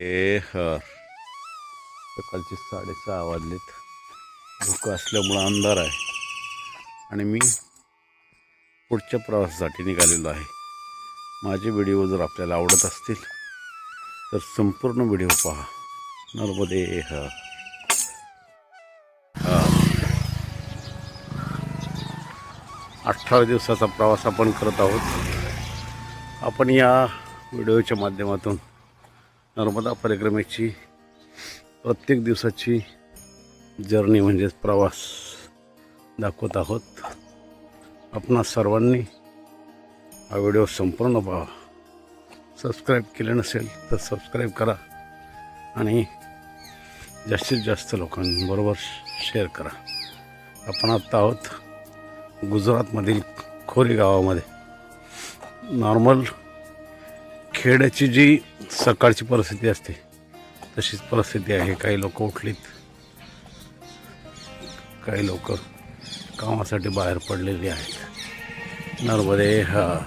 ए हर सकाळचे साडेसहा वाजलेत. धुकं असल्यामुळं अंधार आहे. आणि मी पुढच्या प्रवासासाठी निघालेलो आहे. माझे व्हिडिओ जर आपल्याला आवडत असतील तर संपूर्ण व्हिडिओ पहा. नर्मदे हर अठरा दिवसाचा प्रवास आपण करत आहोत. आपण या व्हिडिओच्या माध्यमातून नर्मदा परिक्रमेची प्रत्येक दिवसाची जर्नी म्हणजेच प्रवास दाखवत आहोत. आपणा सर्वांनी हा व्हिडिओ संपूर्ण पहा. सबस्क्राईब केले नसेल तर सबस्क्राईब करा आणि जास्तीत जास्त लोकांबरोबर शेअर करा. आपण आत्ता आहोत गुजरातमधील खोरी गावामध्ये. नॉर्मल खेड्याची जी सकाळची परिस्थिती असते. तशीच परिस्थिती आहे. काही लोक उठलीत. काही लोक कामासाठी बाहेर पडलेली आहेत. नर्मदे हर.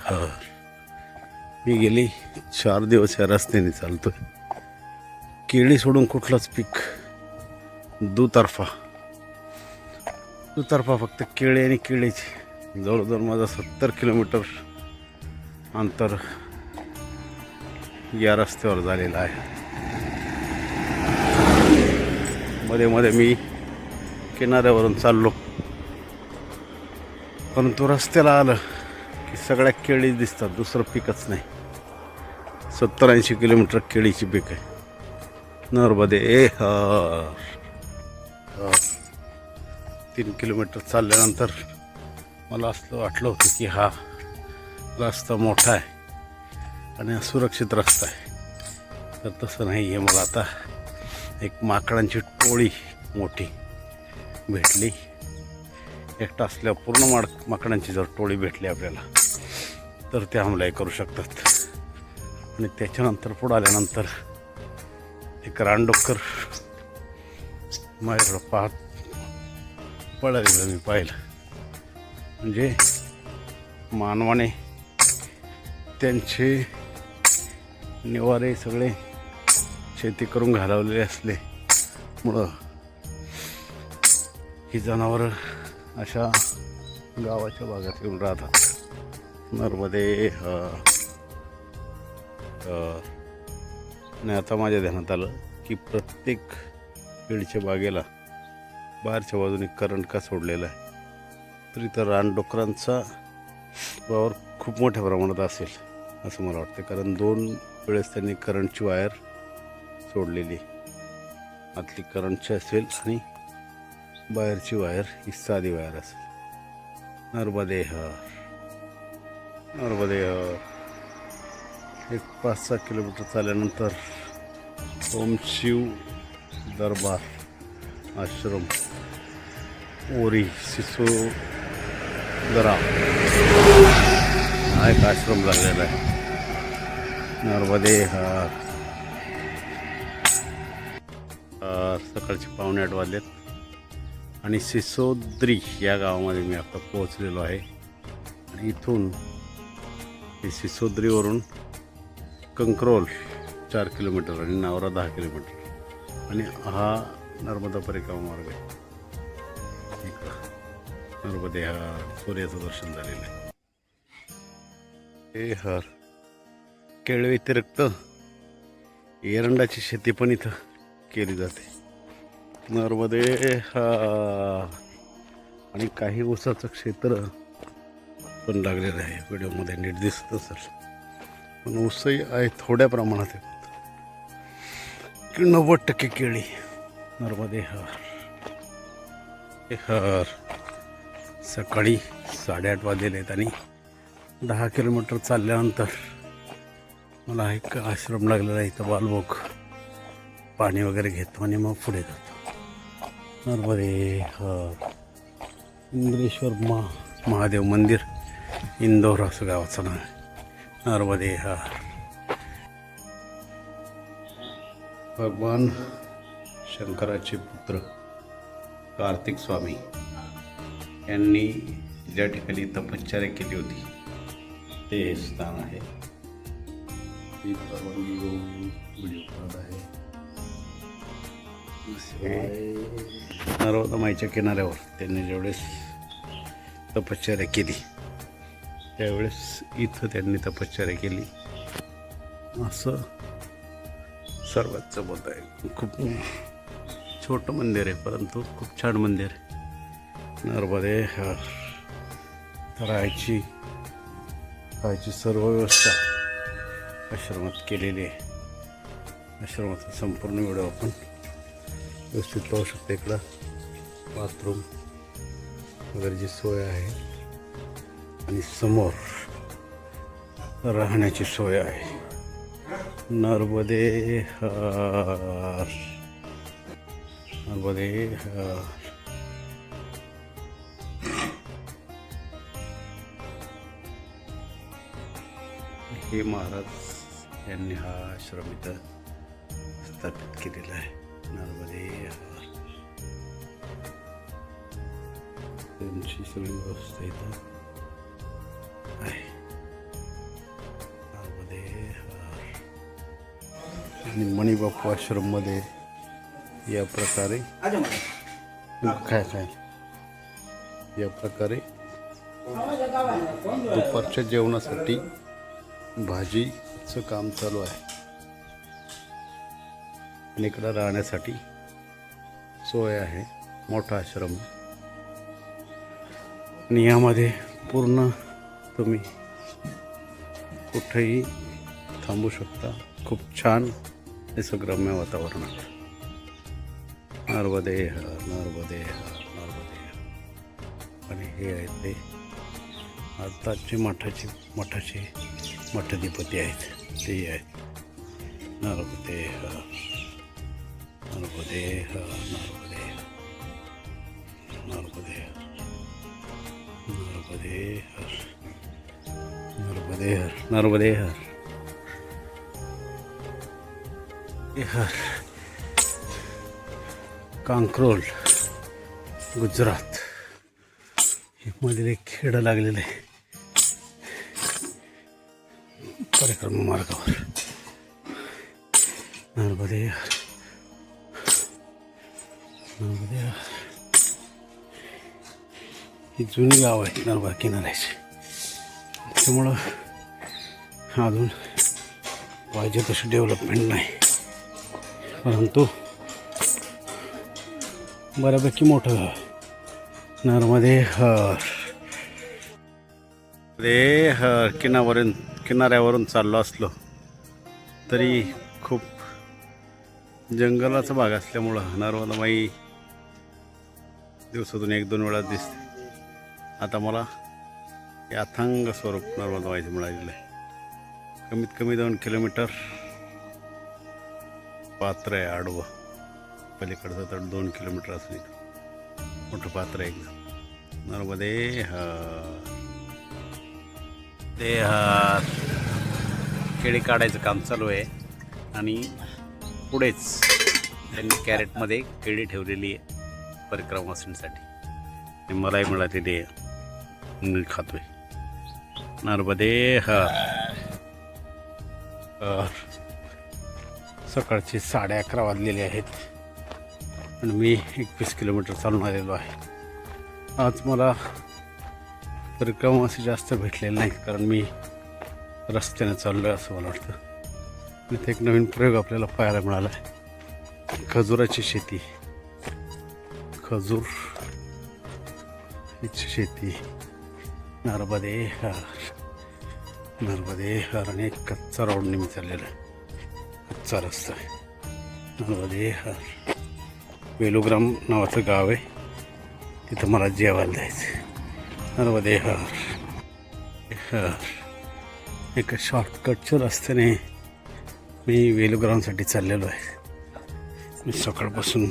हर. मी गेली. चार दिवस या रस्त्याने चालतोय. केळी सोडून कुठलंच पीक दुतर्फा. दुतर्फा फक्त केळी आणि केळीची. जवळजवळ माझा सत्तर किलोमीटर अंतर या रस्त्यावर झालेला आहे. मध्ये मध्ये मी किनाऱ्यावरून चाललो. परंतु रस्त्याला आलं की सगळ्या केळी दिसतात दुसरं पिकच नाही. सत्तर ऐंशी किलोमीटर केळीची पीक आहे. नर्मदे ए हर. तीन किलोमीटर चालल्यानंतर मला असं वाटलं होतं की हा रस्ता मोठा आहे. आणि असुरक्षित रस्ता आहे. तर तसं नाही आहे. मला आता एक माकडांची टोळी मोठी भेटली. एकटा असल्यावर पूर्ण माड माकडांची जर टोळी भेटली आपल्याला तर ते हमलाही करू शकतात. आणि त्याच्यानंतर पुढं आल्यानंतर एक रानडोकर माझ्याकडं पाहत पळालेलं मी पाहिलं. म्हणजे मानवाने त्यांचे निवारे सगळे शेती करून घालवलेले असले मुळं ही जनावरं अशा गावाच्या भागात येऊन राहतात. नर्मदे आणि आता माझ्या ध्यानात आलं की प्रत्येक केळीच्या बागेला बाहेरच्या बाजूने करंट का सोडलेला आहे तर इथं रानडुकरांचा वावर खूप मोठ्या प्रमाणात असेल असं मला वाटतं. कारण दोन वेळेस त्यांनी करंटची वायर सोडलेली. आतली करंटची असेल आणि बाहेरची वायर ही साधी वायर असेल. नर्मदेह. नर्मदेह. एक पाच सहा किलोमीटर चालल्यानंतर ओम शिव दरबार आश्रम ओरी सिसो दरा हा एक आश्रम लागलेला आहे. नर्मदे हार सकाळचे पावणे आठ वाजलेत. आणि सिसोद्री या गावामध्ये मी आता पोहोचलेलो आहे. आणि इथून सिसोद्रीवरून कंक्रोल चार किलोमीटर आणि नावरा दहा किलोमीटर. आणि हा नर्मदा परिक्रमा मार्ग आहे. नर्मदे हा सूर्याचं दर्शन झालेलं आहे. हे हर केळ व्यतिरिक्त एरंडाची शेती पण इथं केली जाते. नर्मदे हा. आणि काही ऊसाचं क्षेत्र पण लागलेलं आहे. व्हिडिओमध्ये नीट दिसत असेल पण ऊसही आहे थोड्या प्रमाणात आहे की नव्वद टक्के केळी. नर्मदे हर सकाळी साडेआठ वाजलेले आहेत आणि दहा किलोमीटर चालल्यानंतर मला एक आश्रम लागलेला आहे इथं बालभोग पाणी वगैरे घेतो आणि मग पुढे जातो. नर्मदे हर इंद्रेश्वर मा महादेव मंदिर इंदोर असं गावाचं नाव आहे. नर्मदे हा. भगवान शंकराचे पुत्र कार्तिक स्वामी यांनी ज्या ठिकाणी तपश्चर्या केली होती ते हे स्थान आहे. ती परवानगी घेऊन व्हिडिओ करत आहे. नर्मदा माईच्या किनाऱ्यावर. त्यांनी ज्यावेळेस तपश्चर्या केली त्यावेळेस इथं त्यांनी तपश्चर्या केली. असं सर्वांचं मत आहे. खूप छोटं मंदिर आहे परंतु खूप छान मंदिर आहे. नर्मदे राहायची राहायची सर्व व्यवस्था आश्रमात केलेली आहे. आश्रमाचा संपूर्ण व्हिडिओ आपण व्यवस्थित पाहू शकतो इकडं. बाथरूम वगैरेची सोय आहे. आणि समोर राहण्याची सोय आहे. नर्मदे हर. नर्मदे हर. हे महाराज यांनी हा आश्रम इथं स्थापित केलेला आहे. नर्मदे त्यांची सगळी व्यवस्था इथं आहे. नर्मदे आणि मणिबापू आश्रममध्ये या प्रकारे काय काय या प्रकारे दुपारच्या जेवणासाठी भाजी चं काम चालू आहे. आणि इकडं राहण्यासाठी सोय आहे मोठा आश्रम. आणि यामध्ये पूर्ण तुम्ही कुठेही थांबू शकता. खूप छान निसर्गरम्य वातावरण आहे नर्मदे नर्वदेह नर्मदे नर्मदे आणि हे आहे ते आत्ताची मठाची मठाची मठाधिपती आहेत. ते आहेत. नर्मदे हर नर्मदे हर नर्मदे हर नर्मदे हर हर हर कांक्रोल गुजरात. हे मधील एक खेडं लागलेलं आहे. परिक्रम मार्गावर. नर्मदे. नर्मदे. ही जुनी गाव आहेत नर्मदा किनाऱ्याची. त्यामुळं अजून पाहिजे तशी डेव्हलपमेंट नाही. परंतु बऱ्यापैकी मोठं नर्मदे हर रे ह किनावरून किनाऱ्यावरून चाललो असलो तरी खूप जंगलाचा भाग असल्यामुळं नर्मदा माई दिवसातून एक दोन वेळा दिसते. आता मला हे अथांग स्वरूप नर्मदा माहिती मिळालेलं आहे. कमीत कमी दोन किलोमीटर पात्र आहे आडवं. पलीकडचं तर दोन किलोमीटर असेल मोठं पात्र आहे एकदम. नर्मदे ह ते केळी काढायचं काम चालू आहे. आणि पुढेच त्यांनी कॅरेटमध्ये केळी ठेवलेली आहे परिक्रमा वाचण्यासाठी आणि मलाही मिळालेली आहे. मी खातोय. नर्मदे हर सकाळचे साडे अकरा वाजलेले आहेत. आणि मी एकवीस किलोमीटर चालून आलेलो आहे. आज मला रिकाम असे जास्त भेटलेले नाही कारण मी रस्त्याने चाललो आहे असं मला वाटतं. इथे एक नवीन प्रयोग आपल्याला पाहायला मिळाला आहे खजुराची शेती. खजूर शेती. नर्मदे हर. नर्मदे हर आणि कच्चा रोडने मी चाललेला आहे. कच्चा रस्ता आहे. नर्मदे हर. वेलुग्राम नावाचं गाव आहे. तिथं मला जेवायला जायचं नर्मदे हर हर एका शॉर्टकटच्या रस्त्याने मी वेलुग्रामसाठी चाललेलो आहे. मी सकाळपासून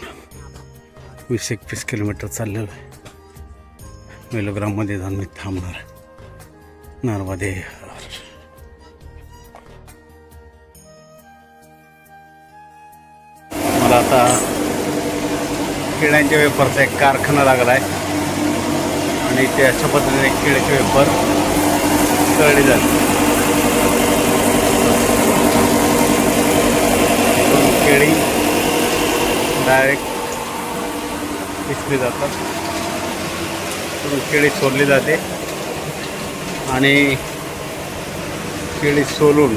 वीस एकवीस किलोमीटर चाललेलो आहे. वेलुग्राममध्ये जाऊन मी थांबणार. नर्मदे हर मला आता किड्यांच्या वेपरचा एक कारखाना लागला आहे आणि ते अशा पद्धतीने केळ्याचे वेपर तळले जातात. केळी डायरेक्ट पिसली जातात. केळी सोलली जाते. आणि केळी सोलून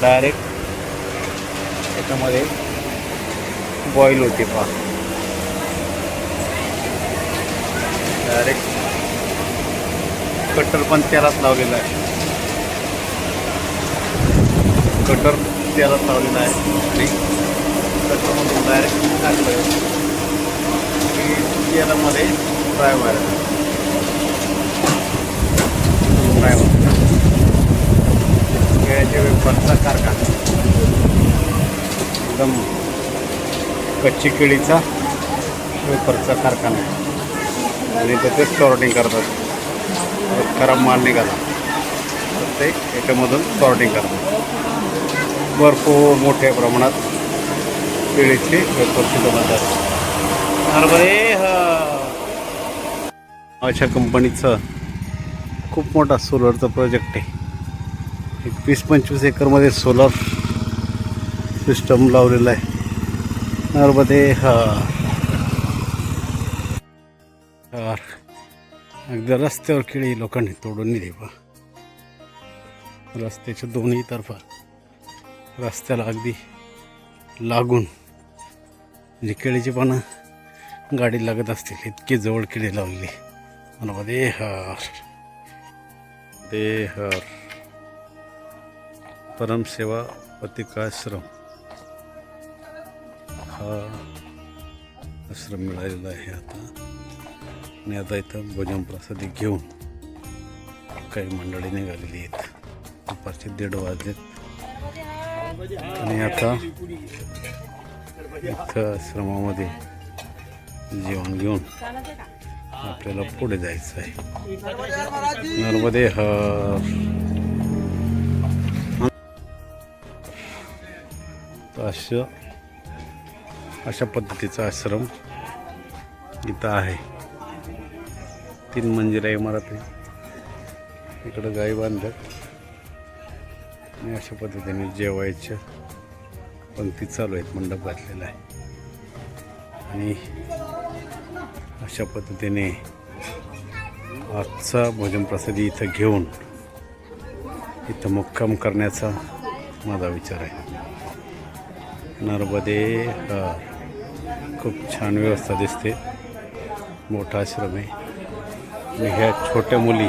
डायरेक्ट त्याच्यामध्ये बॉईल होते पा डायरेक्ट कटर पण त्यालाच लावलेला आहे. कटर त्यालाच लावलेला आहे. आणि कटरमधून डायरेक्ट टाकलं की तेलामध्ये फ्राय व्हायला फ्राय केळ्याच्या वेफरचा कारखाना. एकदम कच्ची केळीचा वेफरचा कारखाना. आहे आणि त्याचे सॉर्टिंग करतात. खराब माल निघाला. तर ते याच्यामधून सॉर्टिंग करतात. भरपूर मोठ्या प्रमाणात केळीचे वेफरचे बनवतात हरभरे अशा कंपनीचं खूप मोठा सोलरचा प्रोजेक्ट आहे. एक वीस पंचवीस एकरमध्ये सोलर सिस्टम लावलेलं आहे. नर्मदे हा. अगदी रस्त्यावर केळी लोकांनी तोडून दिली बा. रस्त्याच्या दोन्ही तर्फा रस्त्याला अगदी लागून म्हणजे केळीची पानं गाडी लागत असतील इतकी जवळ केळी लावलेली मला दे हार. दे परमसेवा पतिकाश्रम. हा आश्रम मिळालेला आहे आता. आणि आता इथं भोजन प्रसादी घेऊन काही मंडळी निघालेली आहेत. दुपारचे दीड वाजलेत. आणि आता इथं आश्रमामध्ये जेवण घेऊन आपल्याला पुढे जायचं आहे. नर्मदे हर. अशा अशा पद्धतीचा आश्रम इथं आहे. तीन मंजिरा इमारत आहे. इकडं गाई बांधल्यात आणि अशा पद्धतीने जेवायच्या पंक्ती चालू आहेत मंडप घातलेला आहे. आणि अशा पद्धतीने आजचा भोजन प्रसादी इथं घेऊन इथं मुक्काम करण्याचा माझा विचार आहे. नर्मदे हा खूप छान व्यवस्था दिसते. मोठा आश्रम आहे. ह्या छोट्या मुली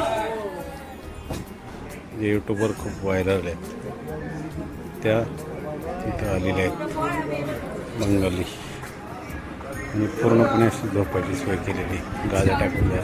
जे यूट्यूबवर खूप व्हायरल आहेत त्या तिथं आलेल्या आहेत बंगाली आणि पूर्णपणे अशी झोपायची सोय केलेली गाज्या टाकून द्या.